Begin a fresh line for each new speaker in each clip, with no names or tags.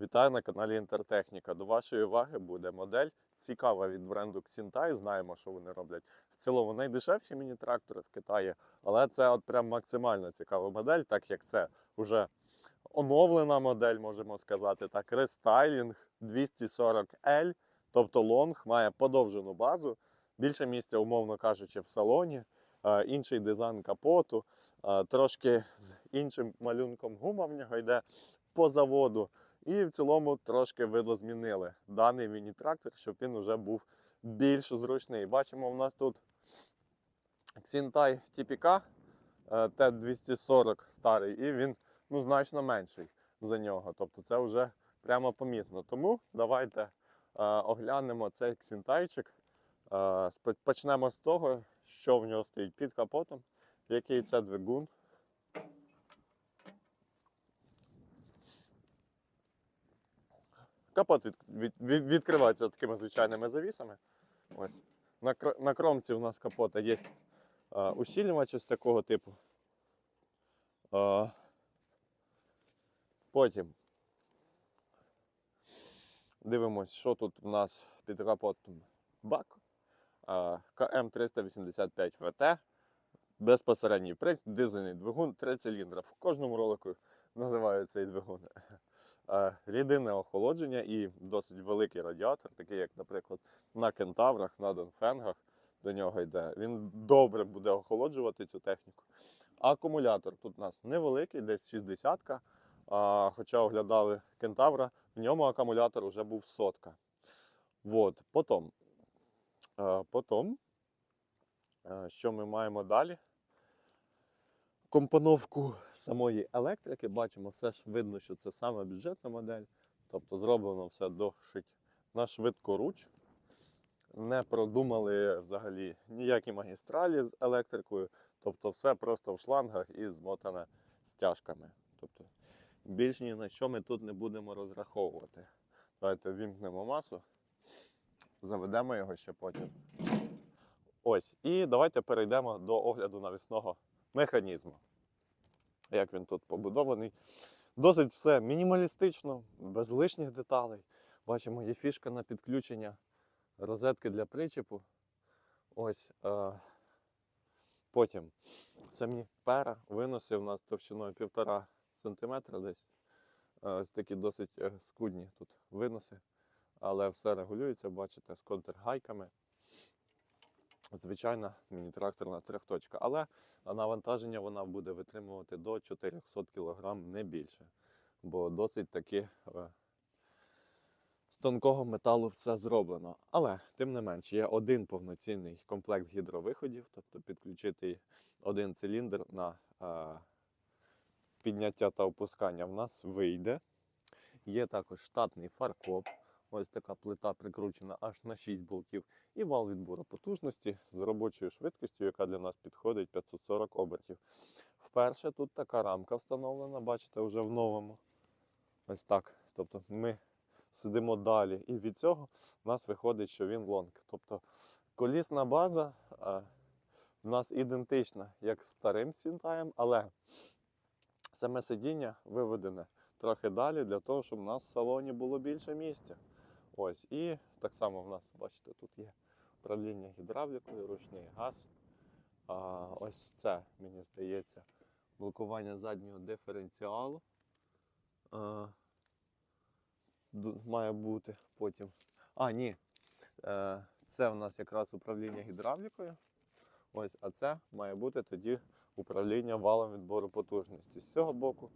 Вітаю на каналі Інтертехніка. До вашої уваги буде модель цікава від бренду Xintai. Знаємо, що вони роблять. В цілому найдешевші міні-трактори в Китаї, але це от прям максимально цікава модель, так як це вже оновлена модель, можемо сказати. Так, рестайлінг 240L, тобто лонг, має подовжену базу, більше місця, умовно кажучи, в салоні, е, інший дизайн капоту, е, трошки з іншим малюнком гума в нього йде по заводу. І в цілому трошки видозмінили даний міні-трактор, щоб він вже був більш зручний. Бачимо, в нас тут Xintai TPK T240 старий, і він ну, значно менший за нього. Тобто це вже прямо помітно. Тому давайте е, оглянемо цей Xintaiчик. Е, почнемо з того, що в нього стоїть під капотом, який це двигун. Капот від, від, від- відкривається такими звичайними завісами. Ось. На, на кромці у нас капота є е, ущільнювач ось такого типу. Е, потім дивимось, що тут у нас під капотом. Бак е, КМ385 ВТ. Безпосередній принцип, дизельний двигун, три циліндра. В кожному ролику називаю цей двигун. Е, рідинне охолодження і досить великий радіатор, такий як, наприклад, на кентаврах, на донфенгах до нього йде. Він добре буде охолоджувати цю техніку. Акумулятор тут у нас невеликий, десь 60-ка. А, хоча оглядали кентавра, в ньому акумулятор вже був сотка. Вот. Потім, е, потім, е, що ми маємо далі? Компоновку самої електрики. Бачимо, все ж видно, що це саме бюджетна модель. Тобто зроблено все досить на швидкоруч. Не продумали взагалі ніякі магістралі з електрикою. Тобто все просто в шлангах і змотане стяжками. Тобто більш ні на що ми тут не будемо розраховувати. Давайте вімкнемо масу, заведемо його ще потім. Ось. І давайте перейдемо до огляду навісного механізму. Як він тут побудований. Досить все мінімалістично, без лишніх деталей. Бачимо, є фішка на підключення розетки для причепу. Ось. Е- потім самі пера виноси у нас товщиною 1,5 см десь. Е, Ось такі досить е, скудні тут виноси. Але все регулюється, бачите, з контргайками звичайна міні-тракторна трьохточка. Але навантаження вона буде витримувати до 400 кг, не більше. Бо досить таки е, з тонкого металу все зроблено. Але, тим не менш, є один повноцінний комплект гідровиходів, тобто підключити один циліндр на е, підняття та опускання в нас вийде. Є також штатний фаркоп. Ось така плита прикручена аж на 6 болтів. І вал відбору потужності з робочою швидкістю, яка для нас підходить 540 обертів. Вперше тут така рамка встановлена, бачите, вже в новому. Ось так. Тобто ми сидимо далі. І від цього в нас виходить, що він лонг. Тобто колісна база в нас ідентична, як старим сінтаєм, але саме сидіння виведене трохи далі для того, щоб у нас в салоні було більше місця. Ось, і так само в нас, бачите, тут є управління гідравлікою, ручний газ. А, ось це, мені здається, блокування заднього диференціалу. А, має бути потім. А, ні. Е, це в нас якраз управління гідравлікою. Ось, а це має бути тоді управління валом відбору потужності. З цього боку.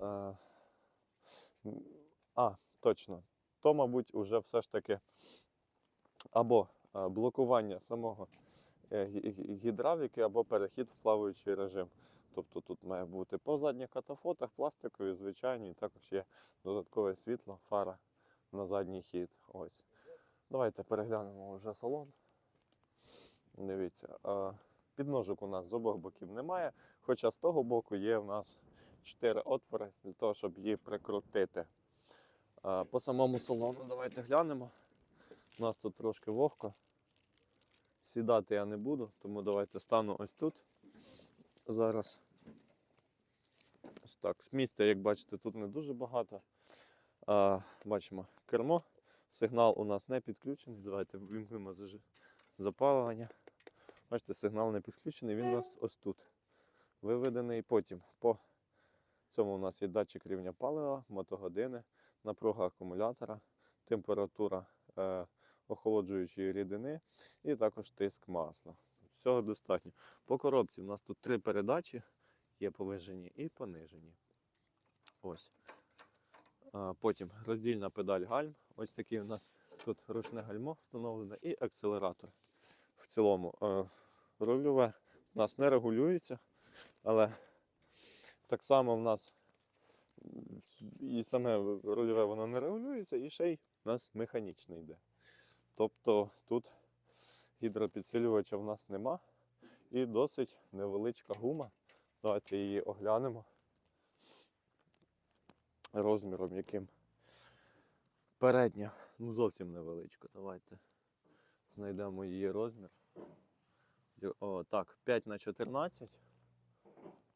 Е, а, точно. То, мабуть, уже все ж таки або е, блокування самого е, гі- гі- гідравліки, або перехід в плаваючий режим. Тобто тут має бути по задніх катафотах, пластикові, звичайні, також є додаткове світло, фара на задній хід. Ось. Давайте переглянемо вже салон. Дивіться, е, підножок у нас з обох боків немає, хоча з того боку є у нас 4 отвори для того, щоб її прикрутити. По самому салону давайте глянемо. У нас тут трошки вогко. Сідати я не буду, тому давайте стану ось тут. Зараз. Ось так. Місця, як бачите, тут не дуже багато. А, бачимо кермо. Сигнал у нас не підключений. Давайте вимкнемо запалення. Бачите, сигнал не підключений, він у нас ось тут. Виведений. Потім по цьому у нас є датчик рівня палива, мотогодини, напруга акумулятора, температура е, охолоджуючої рідини і також тиск масла. Всього достатньо. По коробці у нас тут три передачі є повижені і понижені. Ось. А, Потім роздільна педаль гальм. Ось такий у нас тут ручне гальмо встановлене і акселератор. В цілому е, рульове у нас не регулюється, але так само в нас і саме рульове воно не регулюється, і ще й у нас механічне йде. Тобто тут гідропідсилювача в нас нема і досить невеличка гума. Давайте її оглянемо розміром яким. Передня, ну зовсім невеличка. Давайте знайдемо її розмір. О, так, 5 на 14.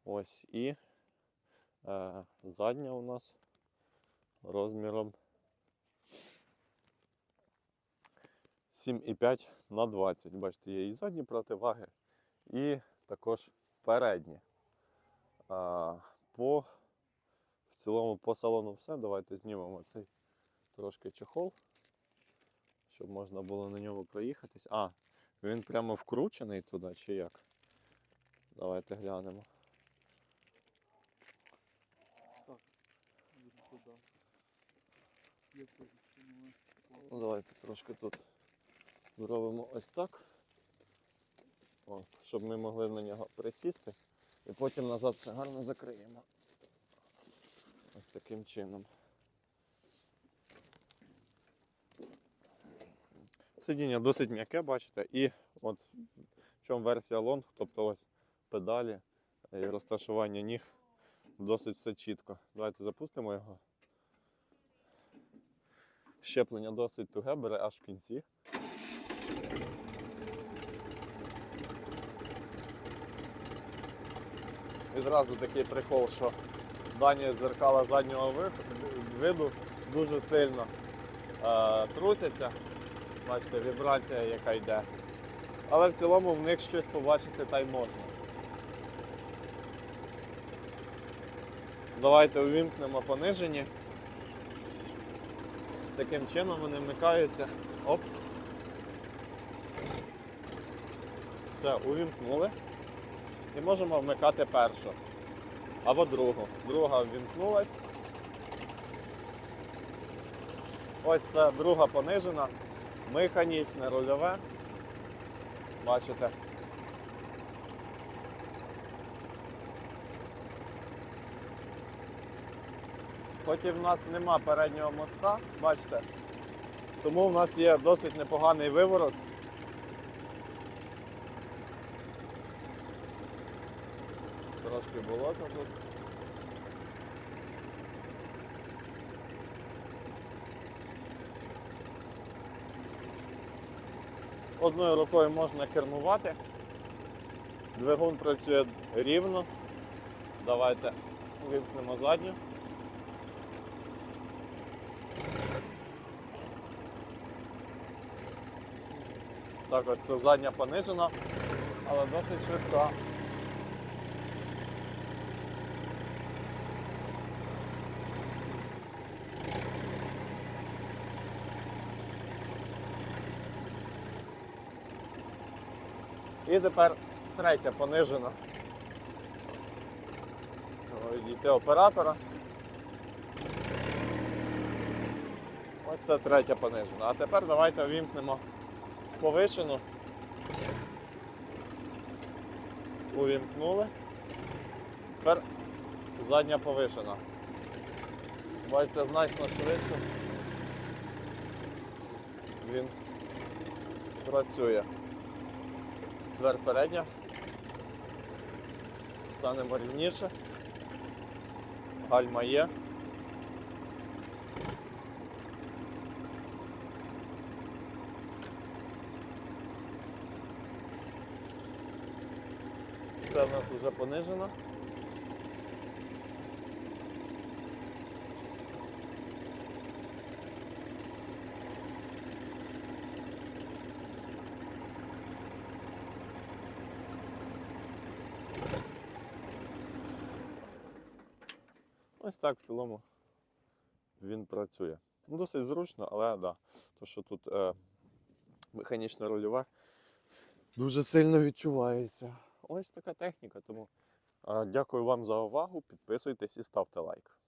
Ось і задня у нас розміром 7,5 на 20. Бачите, є і задні противаги, і також передні. По, в цілому по салону все. Давайте знімемо цей трошки чехол, щоб можна було на ньому проїхатись. А, він прямо вкручений туди чи як? Давайте глянемо.
Буде туди. Є позиціонує.
Ну, давайте трошки тут зробимо ось так. От, щоб ми могли на нього присісти. І потім назад все гарно закриємо. Ось таким чином. Сидіння досить м'яке, бачите, і от в чому версія лонг, тобто ось педалі і розташування ніг досить все чітко. Давайте запустимо його. Щеплення досить туге, бере аж в кінці. Відразу такий прикол, що дані дзеркала заднього виду дуже сильно е, трусяться. Бачите, вібрація, яка йде. Але в цілому в них щось побачити та й можна. Давайте увімкнемо понижені. Таким чином вони вмикаються. Оп. Все, увімкнули. І можемо вмикати першу. Або другу. Друга ввімкнулась. Ось це друга понижена. Механічне рульове. Бачите? І в нас нема переднього моста, бачите, тому в нас є досить непоганий виворот. Трошки болото тут. Одною рукою можна кермувати. Двигун працює рівно. Давайте вимкнемо задню. Так, ось це задня понижена, але досить швидка. І тепер третя понижена. Відійти оператора. Ось це третя понижена. А тепер давайте увімкнемо повишену. Увімкнули. Тепер задня повишена. Бачите, значно швидше. Він працює. Тепер передня. Станемо рівніше. Гальма є. Це в нас вже понижено. Ось так в цілому він працює. Ну, Досить зручно, але да. То, що тут е, механічне рульове дуже сильно відчувається. Ось така техніка. Тому дякую вам за увагу. Підписуйтесь і ставте лайк.